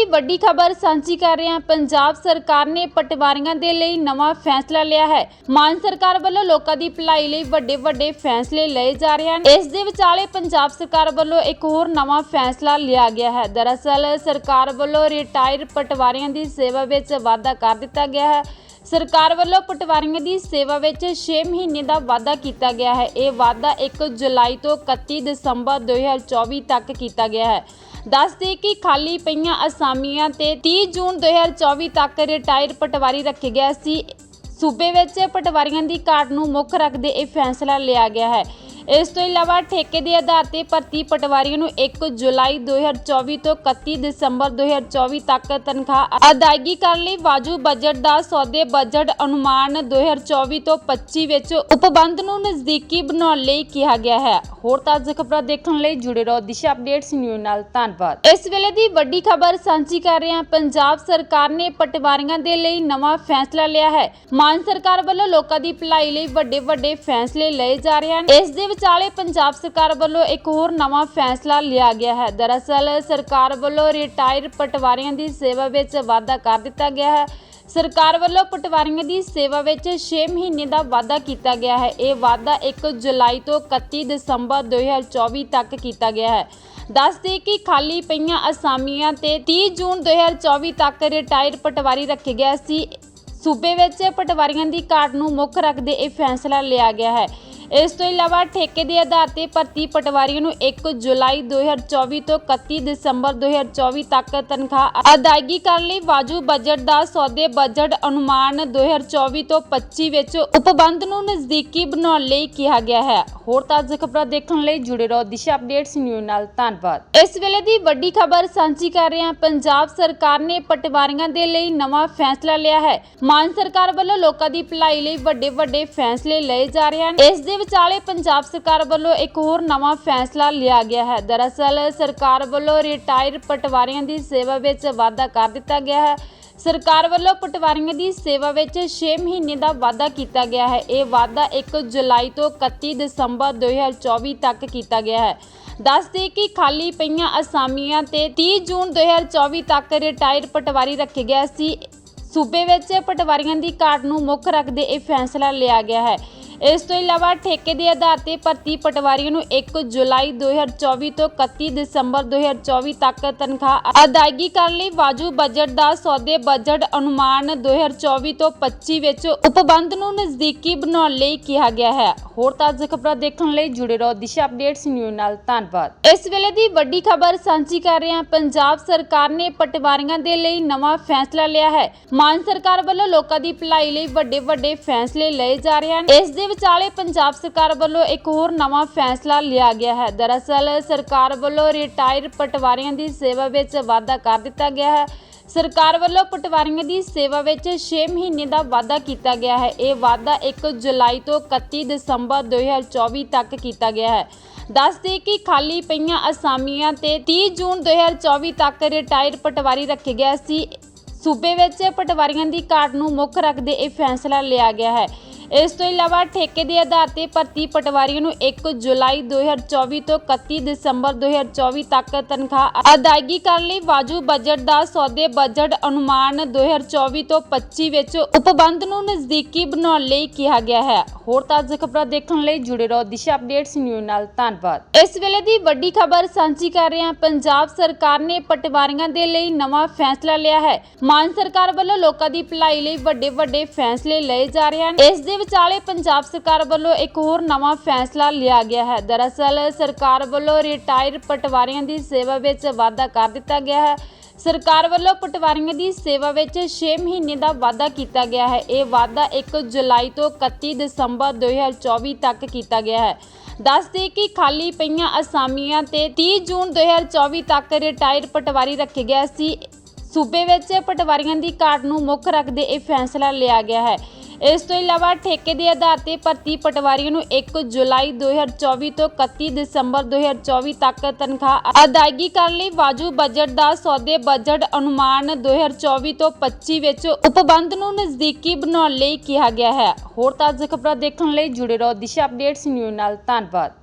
ਦੀ ਵੱਡੀ ਖਬਰ ਸਾਂਝੀ ਕਰ ਰਹੇ ਹਾਂ। ਪੰਜਾਬ ਸਰਕਾਰ ਨੇ ਪਟਵਾਰੀਆਂ ਦੇ ਲਈ ਨਵਾਂ ਫੈਸਲਾ ਲਿਆ ਹੈ। ਮਾਨ ਸਰਕਾਰ ਵੱਲੋਂ ਲੋਕਾਂ ਦੀ ਭਲਾਈ ਲਈ ਵੱਡੇ ਵੱਡੇ ਫੈਸਲੇ ਲਏ ਜਾ ਰਹੇ ਹਨ। ਇਸ ਦੇ ਵਿਚਾਲੇ ਪੰਜਾਬ ਸਰਕਾਰ ਵੱਲੋਂ ਇੱਕ ਹੋਰ ਨਵਾਂ ਫੈਸਲਾ ਲਿਆ ਗਿਆ ਹੈ। ਦਰਅਸਲ ਸਰਕਾਰ ਵੱਲੋਂ ਰਿਟਾਇਰ ਪਟਵਾਰੀਆਂ ਦੀ ਸੇਵਾ ਵਿੱਚ ਵਾਧਾ ਕਰ ਦਿੱਤਾ ਗਿਆ ਹੈ। ਸਰਕਾਰ ਵੱਲੋਂ ਪਟਵਾਰੀਆਂ ਦੀ ਸੇਵਾ ਵਿੱਚ 6 ਮਹੀਨੇ ਦਾ ਵਾਅਦਾ ਕੀਤਾ ਗਿਆ ਹੈ। ਇਹ ਵਾਅਦਾ 1 ਜੁਲਾਈ ਤੋਂ 31 ਦਸੰਬਰ 2024 ਤੱਕ ਕੀਤਾ ਗਿਆ ਹੈ। ਦੱਸਦੇ ਕਿ ਖਾਲੀ ਪਈਆਂ ਅਸਾਮੀਆਂ ਤੇ 30 ਜੂਨ 2024 ਤੱਕ ਰਿਟਾਇਰ ਪਟਵਾਰੀ ਰੱਖੇ ਗਿਆ ਸੀ। ਸੂਬੇ ਵਿੱਚ ਪਟਵਾਰੀਆਂ ਦੀ ਘਾਟ ਨੂੰ ਮੁੱਖ ਰੱਖਦੇ ਇਹ ਫੈਸਲਾ ਲਿਆ ਗਿਆ ਹੈ। ਇਸ ਤੋਂ ਇਲਾਵਾ ਠੇਕੇ ਦੇ ਆਧਾਰ ਤੇ ਭਰਤੀ ਪਟਵਾਰੀਆਂ ਨੂੰ 1 ਜੁਲਾਈ 2024 ਤੋਂ 31 ਦਸੰਬਰ 2024 ਤੱਕ ਤਨਖਾਹ ਅਦਾਇਗੀ ਕਰਨ ਲਈ ਵਾਜੂ ਬਜਟ ਦਾ ਸੌਦੇ ਬਜਟ ਅਨੁਮਾਨ 2024 ਤੋਂ 25 ਵਿੱਚ ਉਪਬੰਧ ਨੂੰ ਨਜ਼ਦੀਕੀ ਬਣਾਉਣ ਲਈ ਕਿਹਾ ਗਿਆ ਹੈ। ਹੋਰ ਤਾਜ਼ਾ ਖਬਰਾਂ ਦੇਖਣ ਲਈ ਜੁੜੇ ਰਹੋ ਦਿਸ਼ਾ ਅਪਡੇਟਸ ਨਿਊਜ਼ ਨਾਲ। ਧੰਨਵਾਦ। ਇਸ ਵੇਲੇ ਦੀ ਵੱਡੀ ਖਬਰ ਸਾਂਝੀ ਕਰ ਰਹੇ ਹਾਂ। ਪੰਜਾਬ ਸਰਕਾਰ ਨੇ ਪਟਵਾਰੀਆਂ ਦੇ ਲਈ ਨਵਾਂ ਫੈਸਲਾ ਲਿਆ ਹੈ। ਮਾਨ ਸਰਕਾਰ ਵੱਲੋਂ ਲੋਕਾਂ ਦੀ ਭਲਾਈ ਲਈ ਵੱਡੇ ਵੱਡੇ ਫੈਸਲੇ ਲਏ ਜਾ ਰਹੇ ਹਨ। ਇਸ ਦੇ ਵਿਚਾਲੇ ਪੰਜਾਬ ਸਰਕਾਰ ਵੱਲੋਂ ਇੱਕ ਹੋਰ ਨਵਾਂ ਫੈਸਲਾ ਲਿਆ ਗਿਆ ਹੈ। ਦਰਅਸਲ ਸਰਕਾਰ ਵੱਲੋਂ ਰਿਟਾਇਰ ਪਟਵਾਰੀਆਂ ਦੀ ਸੇਵਾ ਵਿੱਚ ਵਾਧਾ ਕਰ ਦਿੱਤਾ ਗਿਆ ਹੈ। ਸਰਕਾਰ ਵੱਲੋਂ ਪਟਵਾਰੀਆਂ ਦੀ ਸੇਵਾ ਵਿੱਚ 6 ਮਹੀਨੇ ਦਾ ਵਾਧਾ ਕੀਤਾ ਗਿਆ ਹੈ। ਇਹ ਵਾਧਾ 1 ਜੁਲਾਈ ਤੋਂ 31 ਦਸੰਬਰ 2024 ਤੱਕ ਕੀਤਾ ਗਿਆ ਹੈ। ਦੱਸਦੇ ਕਿ ਖਾਲੀ ਪਈਆਂ ਅਸਾਮੀਆਂ ਤੇ 30 ਜੂਨ 2024 ਤੱਕ ਰਿਟਾਇਰ ਪਟਵਾਰੀ ਰੱਖੇ ਗਿਆ ਸੀ। ਸੂਬੇ ਵਿੱਚ ਪਟਵਾਰੀਆਂ ਦੀ ਘਾਟ ਨੂੰ ਮੁੱਖ ਰੱਖਦੇ ਇਹ ਫੈਸਲਾ ਲਿਆ ਗਿਆ ਹੈ। ਇਸ ਤੋਂ ਇਲਾਵਾ ਠੇਕੇ ਦੇ ਆਧਾਰ ਤੇ ਭਰਤੀ ਪਟਵਾਰੀਆਂ ਨੂੰ 1 ਜੁਲਾਈ 2024 ਤੋਂ 31 ਦਸੰਬਰ 2024 ਤੱਕ ਤਨਖਾਹ ਅਦਾਇਗੀ ਕਰਨ ਲਈ ਵਾਜੂ ਬਜਟ ਦਾ ਸੌਦੇ ਬਜਟ ਅਨੁਮਾਨ 2024 ਤੋਂ 25 ਵਿੱਚ ਉਪਬੰਧ ਨੂੰ ਨਜ਼ਦੀਕੀ ਬਣਾਉਣ ਲਈ ਕਿਹਾ ਗਿਆ ਹੈ। ਹੋਰ ਤਾਜ਼ਾ ਖਬਰਾਂ ਦੇਖਣ ਲਈ ਜੁੜੇ ਰਹੋ ਦਿਸ਼ਾ ਅਪਡੇਟਸ ਨਿਊਜ਼ ਨਾਲ। ਧੰਨਵਾਦ। ਇਸ ਵੇਲੇ ਦੀ ਵੱਡੀ ਖਬਰ ਸਾਂਝੀ ਕਰ ਰਹੇ ਹਾਂ। ਪੰਜਾਬ ਸਰਕਾਰ ਨੇ ਪਟਵਾਰੀਆਂ ਦੇ ਲਈ ਨਵਾਂ ਫੈਸਲਾ ਲਿਆ ਹੈ। ਮਾਨ ਸਰਕਾਰ ਵੱਲੋਂ ਲੋਕਾਂ ਦੀ ਭਲਾਈ ਲਈ ਵੱਡੇ ਵੱਡੇ ਫੈਸਲੇ ਲਏ ਜਾ ਰਹੇ ਹਨ। ਇਸ ਦੇ ਵਿਚਾਲੇ ਪੰਜਾਬ ਸਰਕਾਰ ਵੱਲੋਂ ਇੱਕ ਹੋਰ ਨਵਾਂ ਫੈਸਲਾ ਲਿਆ ਗਿਆ ਹੈ। ਦਰਅਸਲ ਸਰਕਾਰ ਵੱਲੋਂ ਰਿਟਾਇਰ ਪਟਵਾਰੀਆਂ ਦੀ ਸੇਵਾ ਵਿੱਚ ਵਾਧਾ ਕਰ ਦਿੱਤਾ ਗਿਆ ਹੈ। ਸਰਕਾਰ ਵੱਲੋਂ ਪਟਵਾਰੀਆਂ ਦੀ ਸੇਵਾ ਵਿੱਚ 6 ਮਹੀਨੇ ਦਾ ਵਾਧਾ ਕੀਤਾ ਗਿਆ ਹੈ। ਇਹ ਵਾਧਾ 1 ਜੁਲਾਈ ਤੋਂ 31 ਦਸੰਬਰ 2024 ਤੱਕ ਕੀਤਾ ਗਿਆ ਹੈ। ਦੱਸਦੇ ਕਿ ਖਾਲੀ ਪਈਆਂ ਅਸਾਮੀਆਂ ਤੇ 30 ਜੂਨ 2024 ਤੱਕ ਰਿਟਾਇਰ ਪਟਵਾਰੀ ਰੱਖੇ ਗਿਆ ਸੀ। ਸੂਬੇ ਵਿੱਚ ਪਟਵਾਰੀਆਂ ਦੀ ਘਾਟ ਨੂੰ ਮੁੱਖ ਰੱਖਦੇ ਇਹ ਫੈਸਲਾ ਲਿਆ ਗਿਆ ਹੈ। ਇਸ ਤੋਂ ਇਲਾਵਾ ਠੇਕੇ ਦੇ ਆਧਾਰ ਤੇ ਭਰਤੀ ਪਟਵਾਰੀਆਂ ਨੂੰ 1 ਜੁਲਾਈ 2024 ਤੋਂ 31 ਦਸੰਬਰ 2024 ਤੱਕ ਤਨਖਾਹ ਅਦਾਇਗੀ ਕਰਨ ਲਈ ਵਾਜੂ ਬਜਟ ਦਾ ਸੌਦੇ ਬਜਟ ਅਨੁਮਾਨ 2024 ਤੋਂ 25 ਵਿੱਚ ਉਪਬੰਧ ਨੂੰ ਨਜ਼ਦੀਕੀ ਬਣਾਉਣ ਲਈ ਕਿਹਾ ਗਿਆ ਹੈ। ਹੋਰ ਤਾਜ਼ਾ ਖਬਰਾਂ ਦੇਖਣ ਲਈ ਜੁੜੇ ਰਹੋ ਦਿਸ਼ਾ ਅਪਡੇਟਸ ਨਿਊਜ਼ ਨਾਲ। ਧੰਨਵਾਦ। ਇਸ ਵੇਲੇ ਦੀ ਵੱਡੀ ਖਬਰ ਸਾਂਝੀ ਕਰ ਰਹੇ ਹਾਂ। ਪੰਜਾਬ ਸਰਕਾਰ ਨੇ ਪਟਵਾਰੀਆਂ ਦੇ ਲਈ ਨਵਾਂ ਫੈਸਲਾ ਲਿਆ ਹੈ। ਮਾਨ ਸਰਕਾਰ ਵੱਲੋਂ ਲੋਕਾਂ ਦੀ ਭਲਾਈ ਲਈ ਵੱਡੇ ਵੱਡੇ ਫੈਸਲੇ ਲਏ ਜਾ ਰਹੇ ਹਨ। ਇਸ ਦੇ ਵਿਚਾਲੇ ਪੰਜਾਬ ਸਰਕਾਰ ਵੱਲੋਂ ਇੱਕ ਹੋਰ ਨਵਾਂ ਫੈਸਲਾ ਲਿਆ ਗਿਆ ਹੈ। ਦਰਅਸਲ ਸਰਕਾਰ ਵੱਲੋਂ ਰਿਟਾਇਰ ਪਟਵਾਰੀਆਂ ਦੀ ਸੇਵਾ ਵਿੱਚ ਵਾਧਾ ਕਰ ਦਿੱਤਾ ਗਿਆ ਹੈ। ਸਰਕਾਰ ਵੱਲੋਂ ਪਟਵਾਰੀਆਂ ਦੀ ਸੇਵਾ ਵਿੱਚ 6 ਮਹੀਨੇ ਦਾ ਵਾਧਾ ਕੀਤਾ ਗਿਆ ਹੈ। ਇਹ ਵਾਧਾ 1 ਜੁਲਾਈ ਤੋਂ 31 ਦਸੰਬਰ 2024 ਤੱਕ ਕੀਤਾ ਗਿਆ ਹੈ। ਦੱਸਦੇ ਕਿ ਖਾਲੀ ਪਈਆਂ ਅਸਾਮੀਆਂ ਤੇ 30 ਜੂਨ 2024 ਤੱਕ ਰਿਟਾਇਰ ਪਟਵਾਰੀ ਰੱਖੇ ਗਿਆ ਸੀ। ਸੂਬੇ ਵਿੱਚ ਪਟਵਾਰੀਆਂ ਦੀ ਘਾਟ ਨੂੰ ਮੁੱਖ ਰੱਖਦੇ ਇਹ ਫੈਸਲਾ ਲਿਆ ਗਿਆ ਹੈ। ਇਸ ਤੋਂ ਇਲਾਵਾ ਠੇਕੇ ਦੇ ਆਧਾਰ ਤੇ ਭਰਤੀ ਪਟਵਾਰੀਆਂ ਨੂੰ 1 ਜੁਲਾਈ 2024 ਤੋਂ 31 ਦਸੰਬਰ 2024 ਤੱਕ ਤਨਖਾਹ ਅਦਾਇਗੀ ਕਰਨ ਲਈ ਵਾਜੂ ਬਜਟ ਦਾ ਸੌਦੇ ਬਜਟ ਅਨੁਮਾਨ 2024 ਤੋਂ 25 ਵਿੱਚ ਉਪਬੰਧ ਨੂੰ ਨਜ਼ਦੀਕੀ ਬਣਾਉਣ ਲਈ ਕਿਹਾ ਗਿਆ ਹੈ। ਹੋਰ ਤਾਜ਼ਾ ਖਬਰਾਂ ਦੇਖਣ ਲਈ ਜੁੜੇ ਰਹੋ ਦਿਸ਼ਾ ਅਪਡੇਟਸ ਨਿਊਜ਼ ਨਾਲ। ਧੰਨਵਾਦ। ਇਸ ਵੇਲੇ ਦੀ ਵੱਡੀ ਖਬਰ ਸਾਂਝੀ ਕਰ ਰਹੇ ਹਾਂ। ਪੰਜਾਬ ਸਰਕਾਰ ਨੇ ਪਟਵਾਰੀਆਂ ਦੇ ਲਈ ਨਵਾਂ ਫੈਸਲਾ ਲਿਆ ਹੈ। ਮਾਨ ਸਰਕਾਰ ਵੱਲੋਂ ਲੋਕਾਂ ਦੀ ਭਲਾਈ ਲਈ ਵੱਡੇ ਵੱਡੇ ਫੈਸਲੇ ਲਏ ਜਾ ਰਹੇ ਹਨ। ਇਸ ਦੇ ਵਿਚਾਲੇ ਪੰਜਾਬ ਸਰਕਾਰ ਵੱਲੋਂ ਇੱਕ ਹੋਰ ਨਵਾਂ ਫੈਸਲਾ ਲਿਆ ਗਿਆ ਹੈ। ਦਰਅਸਲ ਸਰਕਾਰ ਵੱਲੋਂ ਰਿਟਾਇਰ ਪਟਵਾਰੀਆਂ ਦੀ ਸੇਵਾ ਵਿੱਚ ਵਾਧਾ ਕਰ ਦਿੱਤਾ ਗਿਆ ਹੈ। ਸਰਕਾਰ ਵੱਲੋਂ ਪਟਵਾਰੀਆਂ ਦੀ ਸੇਵਾ ਵਿੱਚ 6 ਮਹੀਨੇ ਦਾ ਵਾਧਾ ਕੀਤਾ ਗਿਆ ਹੈ। ਇਹ ਵਾਧਾ 1 ਜੁਲਾਈ ਤੋਂ 31 ਦਸੰਬਰ 2024 ਤੱਕ ਕੀਤਾ ਗਿਆ ਹੈ। ਦੱਸਦੇ ਕਿ ਖਾਲੀ ਪਈਆਂ ਅਸਾਮੀਆਂ ਤੇ 30 ਜੂਨ 2024 ਤੱਕ ਰਿਟਾਇਰ ਪਟਵਾਰੀ ਰੱਖੇ ਗਿਆ ਸੀ। ਸੂਬੇ ਵਿੱਚ ਪਟਵਾਰੀਆਂ ਦੀ ਘਾਟ ਨੂੰ ਮੁੱਖ ਰੱਖਦੇ ਇਹ ਫੈਸਲਾ ਲਿਆ ਗਿਆ ਹੈ। ਇਸ ਤੋਂ ਇਲਾਵਾ ਠੇਕੇ ਦੇ ਆਧਾਰ ਤੇ ਭਰਤੀ ਪਟਵਾਰੀਆਂ ਨੂੰ 1 ਜੁਲਾਈ 2024 ਤੋਂ 31 ਦਸੰਬਰ 2024 ਤੱਕ ਤਨਖਾਹ ਅਦਾਇਗੀ ਕਰਨ ਲਈ ਵਾਜੂ ਬਜਟ ਦਾ ਸੌਦੇ ਬਜਟ ਅਨੁਮਾਨ 2024 ਤੋਂ 25 ਵਿੱਚ ਉਪਬੰਧ ਨੂੰ ਨਜ਼ਦੀਕੀ ਬਣਾਉਣ ਲਈ ਕਿਹਾ ਗਿਆ ਹੈ। ਹੋਰ ਤਾਜ਼ਾ ਖਬਰਾਂ ਦੇਖਣ ਲਈ ਜੁੜੇ ਰਹੋ ਦਿਸ਼ਾ ਅਪਡੇਟਸ ਨਿਊਜ਼ ਨਾਲ। ਧੰਨਵਾਦ।